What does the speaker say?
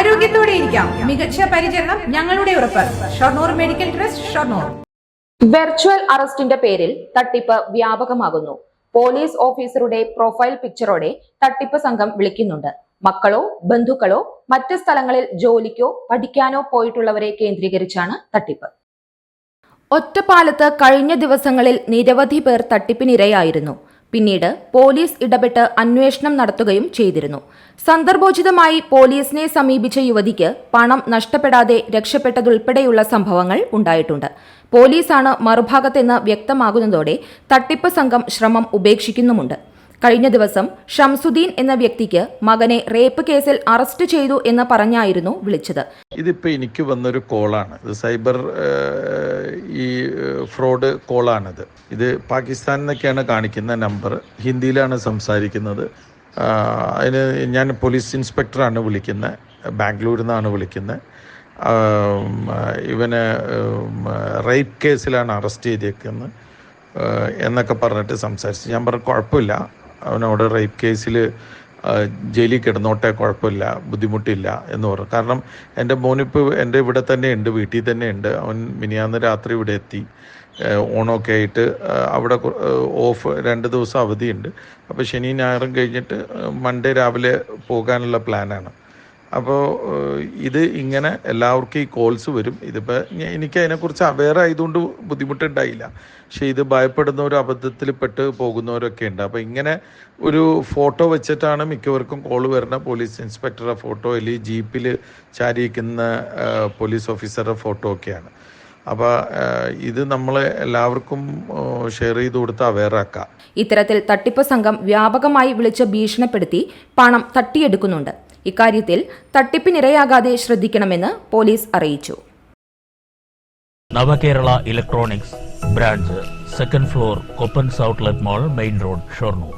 ആരോഗ്യത്തോടെ ഇരിക്കാം. മികച്ച പരിചരണം ഞങ്ങളുടെ ഉറപ്പ്. Shoranur medical trust Shoranur. Virtual അറസ്റ്റിന്റെ പേരിൽ തട്ടിപ്പ് വ്യാപകമാകുന്നു. പോലീസ് ഓഫീസറുടെ പ്രൊഫൈൽ പിക്ചറോടെ തട്ടിപ്പ് സംഘം വിളിക്കുന്നുണ്ട്. മക്കളോ ബന്ധുക്കളോ മറ്റ് സ്ഥലങ്ങളിൽ ജോലിക്കോ പഠിക്കാനോ പോയിട്ടുള്ളവരെ കേന്ദ്രീകരിച്ചാണ് തട്ടിപ്പ്. ഒറ്റപ്പാലത്ത് കഴിഞ്ഞ ദിവസങ്ങളിൽ നിരവധി പേർ തട്ടിപ്പിനിരയായിരുന്നു. പിന്നീട് പോലീസ് ഇടപെട്ട് അന്വേഷണം നടത്തുകയും ചെയ്തിരുന്നു. സന്ദർഭോചിതമായി പോലീസിനെ സമീപിച്ച യുവതിക്ക് പണം നഷ്ടപ്പെടാതെ രക്ഷപ്പെട്ടതുൾപ്പെടെയുള്ള സംഭവങ്ങൾ ഉണ്ടായിട്ടുണ്ട്. പോലീസാണ് മറുഭാഗത്തെന്ന് വ്യക്തമാകുന്നതോടെ തട്ടിപ്പ് സംഘം ശ്രമം ഉപേക്ഷിക്കുന്നുമുണ്ട്. കഴിഞ്ഞ ദിവസം ഷംസുദ്ദീൻ എന്ന വ്യക്തിക്ക് മകനെ റേപ്പ് കേസിൽ അറസ്റ്റ് ചെയ്തു എന്ന് പറഞ്ഞായിരുന്നു വിളിച്ചത്. ഇതിപ്പോ എനിക്ക് വന്നൊരു കോളാണ്. ഇത് സൈബർ ഈ ഫ്രോഡ് കോളാണിത്. ഇത് പാകിസ്ഥാനിൽ നിന്നൊക്കെയാണ് കാണിക്കുന്ന നമ്പർ. ഹിന്ദിയിലാണ് സംസാരിക്കുന്നത്. അതിന് ഞാൻ പോലീസ് ഇൻസ്പെക്ടറാണ് വിളിക്കുന്നത്. ബാംഗ്ലൂരിൽ നിന്നാണ് വിളിക്കുന്നത്. ഇവന് റേപ്പ് കേസിലാണ് അറസ്റ്റ് ചെയ്തേക്കുന്നത്. എന്നൊക്കെ പറഞ്ഞിട്ട് സംസാരിച്ചു. ഞാൻ പറഞ്ഞു കുഴപ്പമില്ല. അവനോട് റേപ്പ് കേസിൽ ജയിലിൽ കിടന്നോട്ടെ കുഴപ്പമില്ല ബുദ്ധിമുട്ടില്ല എന്ന് പറഞ്ഞു. കാരണം എന്റെ മോനിപ്പോൾ എന്റെ ഇവിടെ തന്നെ ഉണ്ട് വീട്ടിൽ തന്നെ ഉണ്ട്. അവൻ മിനിയാന്ന് രാത്രി ഇവിടെ എത്തി. ഓണമൊക്കെ ആയിട്ട് അവിടെ ഓഫ് രണ്ട് ദിവസം അവധിയുണ്ട്. അപ്പോൾ ശനി ഞായറും കഴിഞ്ഞിട്ട് മൺഡേ രാവിലെ പോകാനുള്ള പ്ലാനാണ് അപ്പോൾ ഇത് ഇങ്ങനെ എല്ലാവർക്കും ഈ കോൾസ് വരും. ഇതിപ്പോൾ എനിക്ക് അതിനെക്കുറിച്ച് അവെയർ ആയതുകൊണ്ട് ബുദ്ധിമുട്ടുണ്ടായില്ല. പക്ഷേ ഇത് ഭയപ്പെടുന്ന ഒരു അബദ്ധത്തിൽ പെട്ട് പോകുന്നവരൊക്കെ ഉണ്ട്. അപ്പോൾ ഇങ്ങനെ ഒരു ഫോട്ടോ വെച്ചിട്ടാണ് മിക്കവർക്കും കോൾ വരുന്ന പോലീസ് ഇൻസ്പെക്ടറുടെ ഫോട്ടോ അല്ലെങ്കിൽ ജീപ്പിൽ ചാരിയിക്കുന്ന പോലീസ് ഓഫീസറുടെ ഫോട്ടോ ഒക്കെയാണ്. അപ്പോൾ ഇത് നമ്മൾ എല്ലാവർക്കും ഷെയർ ചെയ്ത് കൊടുത്ത് അവെയർ ആക്കാം ഇത്തരത്തിൽ തട്ടിപ്പ് സംഘം വ്യാപകമായി വിളിച്ച് ഭീഷണിപ്പെടുത്തി പണം തട്ടിയെടുക്കുന്നുണ്ട്. ഇക്കാര്യത്തിൽ തട്ടിപ്പിനിരയാകാതെ ശ്രദ്ധിക്കണമെന്ന് പോലീസ് അറിയിച്ചു. Navakerala electronics branch second floor Koppans outlet mall main road Shoranur.